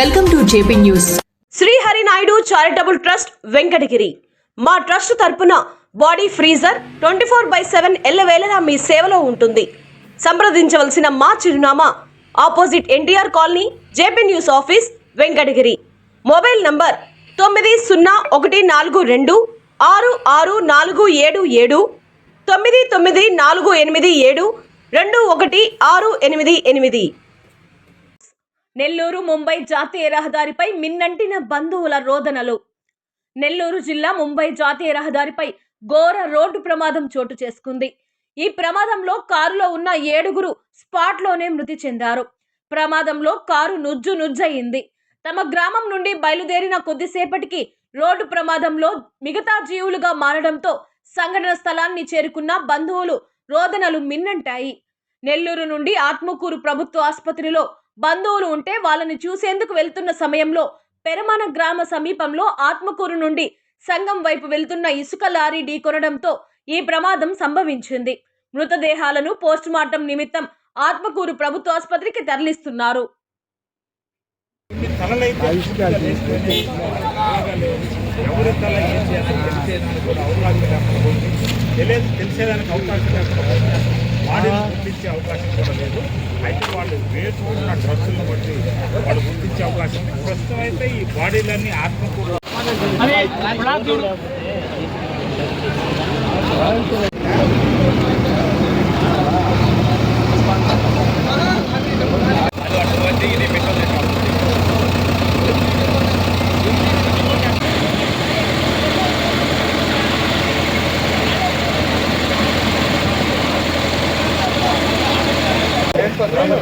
Welcome to JP news Srihari Naidu charitable trust Venkatagiri మా trust తరపున body freezer twenty four by seven ఎల్లవేళలా మీ సేవలో ఉంటుంది. సంప్రదించవలసిన మా చిరునామా opposite NTR colony JP news office Venkatagiri mobile number తొమ్మిది సున్నా ఒకటి నాలుగు రెండు ఆరు ఆరు నాలుగు ఏడు ఏడు తొమ్మిది తొమ్మిది నాలుగు ఎనిమిది ఏడు రెండు ఒకటి ఆరు ఎనిమిది ఎనిమిది. నెల్లూరు ముంబై జాతీయ రహదారిపై మిన్నంటిన బంధువుల రోదనలు. నెల్లూరు జిల్లా ముంబై జాతీయ రహదారిపై ఘోర రోడ్డు ప్రమాదం చోటు చేసుకుంది. ఈ ప్రమాదంలో కారులో ఉన్న ఏడుగురు స్పాట్లోనే మృతి చెందారు. ప్రమాదంలో కారు నుజ్జు నుజ్జయింది. తమ గ్రామం నుండి బయలుదేరిన కొద్దిసేపటికి రోడ్డు ప్రమాదంలో మిగతా జీవులుగా మారడంతో సంఘటన స్థలాన్ని చేరుకున్న బంధువులు రోదనలు మిన్నంటాయి. నెల్లూరు నుండి ఆత్మకూరు ప్రభుత్వ ఆసుపత్రిలో బంధువులు ఉంటే వాళ్ళని చూసేందుకు వెళ్తున్న సమయంలో పెరమాన గ్రామ సమీపంలో ఆత్మకూరు నుండి సంఘం వైపు వెళ్తున్న ఇసుక లారీ ఢీకొనడంతో ఈ ప్రమాదం సంభవించింది. మృతదేహాలను పోస్టుమార్టం నిమిత్తం ఆత్మకూరు ప్రభుత్వ ఆసుపత్రికి తరలిస్తున్నారు. తెలిసేదానికి అవకాశం అవకాశం బాడీని గుర్తించే అవకాశం కూడా లేదు. అయితే వాళ్ళు వేసుకున్న డ్రస్సులను బట్టి వాళ్ళు గుర్తించే అవకాశం ఉంది. ప్రస్తుతం అయితే ఈ బాడీలన్నీ ఆత్మకూరు పదిహేను